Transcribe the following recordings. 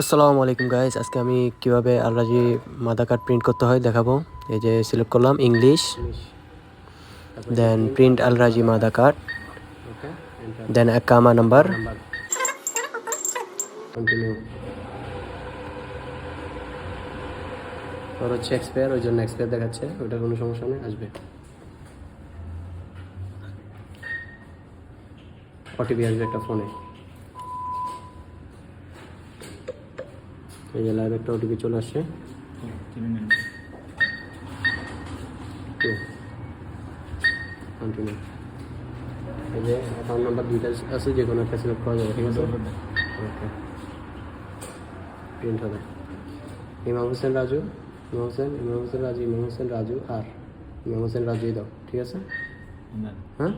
আসসালামু আলাইকুম গাইজ আজকে আমি কীভাবে আলরাজি মাদা কার্ড প্রিন্ট করতে হয় দেখাবো। এই যে সিলেক্ট করলাম English then print Al Rajhi Mada card then comma number ওর হচ্ছে এক্সপায়ার ওই জন্য এক্সপায়ার দেখাচ্ছে ওটা কোনো সমস্যা নেই, আসবে। ওটিপি আসবে একটা ফোনে এই যে লাইভ একটা ওটিপি চলে আসছে। কন্টিনিউ এই যে অ্যাকাউন্ট নাম্বার দুইটা আছে, যে কোনো একটা সিলেক্ট যাবে, ঠিক আছে? ওকে প্রিন্ট হবে। ইমাম হোসেন রাজু, ইমাম হোসেন রাজু, ইমাম হোসেন রাজু আর, ইমাম হোসেন রাজুই দাও, ঠিক আছে? হ্যাঁ?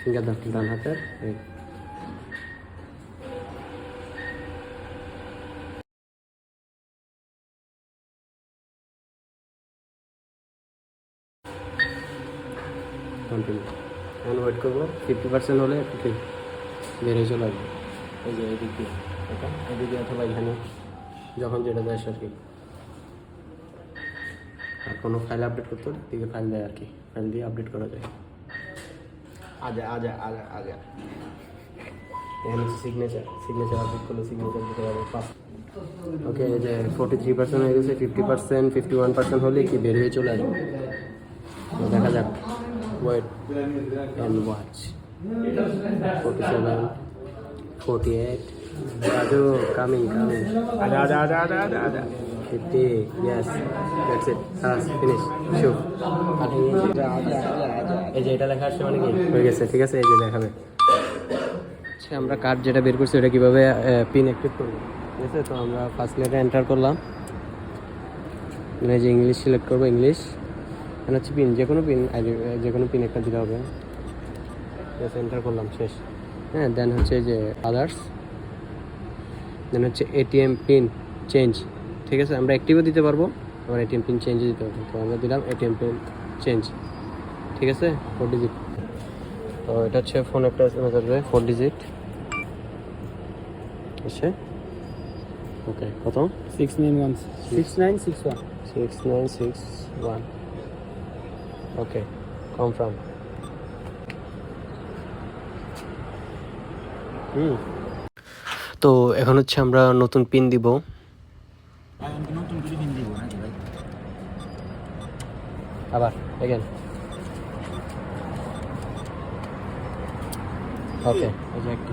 ফিঙ্গার দাও ডান হাতের, এই। কন্টিনিউ এখন ওয়েট করব। ফিফটি পার্সেন্ট হলে একটু ঠিক বেড়ে চলে আসবে। এই যে এদিক দিয়ে এটা এদিকে অথবা এখানে যখন যেটা দেয় আর কি আর কোনো ফাইল আপডেট করতে হলে দিকে ফাইল দেয় আর কি। ফাইল দিয়ে আপডেট করা যায়। আজা আজা আজা আজা এখানে হচ্ছে সিগনেচার সিগনেচার আপডেট করলে সিগনেচার দিতে হবে। পাস ওকে যে ফোর্টি থ্রি পার্সেন্ট হয়ে গেছে fifty percent fifty one percent হলে কি বের হয়ে চলে আসবে? দেখা যাক। Watch forty seven forty eight Raju coming coming আজা আজা আজা আজা আজা আজা ফিফটি ইয়েস দ্যাটস ইট খালাস ফিনিশ শুভ এই যে এটা লেখা আসছে মানে কি? হয়ে গেছে ঠিক আছে এই যে দেখাবে আচ্ছা আমরা কার্ড যেটা বের করছি ওটা কীভাবে পিন অ্যাক্টিভ করব? ঠিক আছে তো আমরা ফার্স্ট লেটার এন্টার করলাম। এই যে ইংলিশ সিলেক্ট করব ইংলিশ এখানে হচ্ছে পিন যে কোনো পিন যে কোনো পিন একটা দিতে হবে। এন্টার করলাম শেষ। হ্যাঁ দেন হচ্ছে যে আদার্স দেন হচ্ছে এটিএম পিন চেঞ্জ ঠিক আছে আমরা অ্যাক্টিভও দিতে পারব আবার এটিএম পিন চেঞ্জও দিতে পারব। তো আমরা দিলাম এটিএম পিন চেঞ্জ ঠিক আছে ফোর ডিজিট তো এটা হচ্ছে ফোন একটা আসবে ফোর ডিজিট আচ্ছা ওকে কত? Six nine one six nine six one six nine six one okay confirm hmm তো এখন হচ্ছে আমরা নতুন পিন দিব। আবার এগেন ওকে এই একটু।